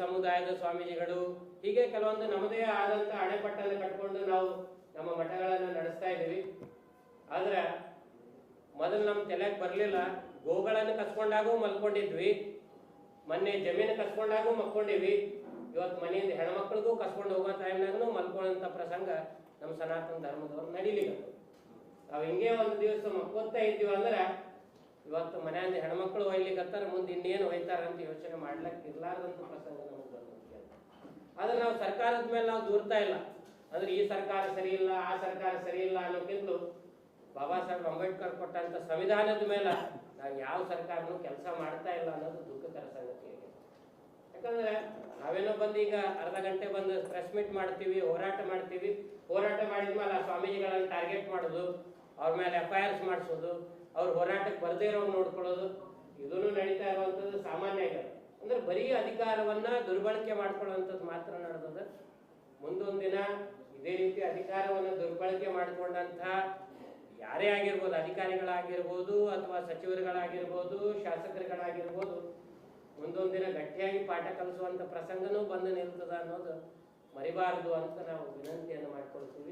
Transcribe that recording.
ಸಮುದಾಯದ ಸ್ವಾಮೀಜಿಗಳು, ಹೀಗೆ ಕೆಲವೊಂದು ನಮ್ಮದೇ ಆದಂತ ಅಣೆಪಟ್ಟನ್ನು ಕಟ್ಕೊಂಡು ನಾವು ನಮ್ಮ ಮಠಗಳನ್ನು ನಡೆಸ್ತಾ ಇದ್ದೀವಿ. ಆದ್ರೆ ಮೊದಲು ನಮ್ಮ ತಲೆಗೆ ಬರಲಿಲ್ಲ. ಗೋಗಳನ್ನು ಕಸ್ಕೊಂಡಾಗೂ ಮಲ್ಕೊಂಡಿದ್ವಿ. ಮೊನ್ನೆ ಜಮೀನು ಕಸ್ಕೊಂಡಾಗೂ ಮಲ್ಕೊಂಡಿವಿ. ಇವತ್ತು ಮನೆಯಿಂದ ಹೆಣ್ಮಕ್ಳಿಗೂ ಕಸ್ಕೊಂಡು ಹೋಗೋ ಟೈಮ್ನಾಗೂ ಮಲ್ಕೊಳ್ಳೋಂಥ ಪ್ರಸಂಗ ನಮ್ಮ ಸನಾತನ ಧರ್ಮದವ್ರು ನಡೀಲಿಲ್ಲ. ನಾವು ಹಿಂಗೆ ಒಂದು ದಿವಸ ಮಕ್ಕೋತಾ ಇದ್ದೀವಿ ಅಂದ್ರೆ ಇವತ್ತು ಮನೆಯಲ್ಲಿ ಹೆಣ್ಮಕ್ಳು ಒಯ್ಲಿಕ್ಕತ್ತಾರ ಮುಂದೆ ಇನ್ನೇನು ಒಯ್ತಾರ ಅಂತ ಯೋಚನೆ ಮಾಡ್ಲಿಕ್ಕೆ ಇರ್ಲಾರ್ದಂತ ಪ್ರಸಂಗ ನಮಗೆ ಬಂದು ಆದ್ರೆ ನಾವು ಸರ್ಕಾರದ ಮೇಲೆ ನಾವು ದೂರ್ತಾ ಇಲ್ಲ. ಅಂದ್ರೆ ಈ ಸರ್ಕಾರ ಸರಿ ಇಲ್ಲ, ಆ ಸರ್ಕಾರ ಸರಿ ಇಲ್ಲ ಅನ್ನೋಕ್ಕಿಂತ ಬಾಬಾ ಸಾಹೇಬ್ ಅಂಬೇಡ್ಕರ್ ಕೊಟ್ಟಂತ ಸಂವಿಧಾನದ ಮೇಲೆ ನಾವು ಯಾವ ಸರ್ಕಾರನು ಕೆಲಸ ಮಾಡ್ತಾ ಇಲ್ಲ ಅನ್ನೋದು ದುಃಖಕರ ಸಂಗತಿ ಯಾಕಂದ್ರೆ ನಾವೇನೋ ಬಂದು ಈಗ ಅರ್ಧ ಗಂಟೆ ಬಂದು ಪ್ರೆಸ್ ಮೀಟ್ ಮಾಡ್ತೀವಿ, ಹೋರಾಟ ಮಾಡ್ತೀವಿ. ಹೋರಾಟ ಮಾಡಿದ್ಮೇಲೆ ಆ ಸ್ವಾಮೀಜಿಗಳನ್ನು ಟಾರ್ಗೆಟ್ ಮಾಡೋದು, ಅವ್ರ ಮೇಲೆ ಎಫ್ ಐ ಆರ್ಸ್ ಮಾಡಿಸೋದು ಅವ್ರ ಹೋರಾಟಕ್ಕೆ ಬರದೇ ಇರೋ ನೋಡ್ಕೊಳ್ಳೋದು. ಇದೂ ನಡೀತಾ ಇರುವಂಥದ್ದು ಸಾಮಾನ್ಯ ಆಗಿದೆ ಅಂದ್ರೆ ಬರೀ ಅಧಿಕಾರವನ್ನ ದುರ್ಬಳಕೆ ಮಾಡ್ಕೊಳ್ಳುವಂಥದ್ದು ಮಾತ್ರ ನಡೆದದ ಮುಂದೊಂದು ದಿನ ಇದೇ ರೀತಿ ಅಧಿಕಾರವನ್ನು ದುರ್ಬಳಕೆ ಮಾಡಿಕೊಂಡಂತಹ ಯಾರೇ ಆಗಿರ್ಬೋದು, ಅಧಿಕಾರಿಗಳಾಗಿರ್ಬೋದು ಅಥವಾ ಸಚಿವರುಗಳಾಗಿರ್ಬೋದು, ಶಾಸಕರುಗಳಾಗಿರ್ಬೋದು ಮುಂದೊಂದು ದಿನ ಗಟ್ಟಿಯಾಗಿ ಪಾಠ ಕಲಿಸುವಂಥ ಪ್ರಸಂಗನೂ ಬಂದು ನಿಲ್ತದ ಅನ್ನೋದು ಮರಿಬಾರದು ಅಂತ ನಾವು ವಿನಂತಿಯನ್ನು ಮಾಡ್ಕೊಳ್ತೀವಿ.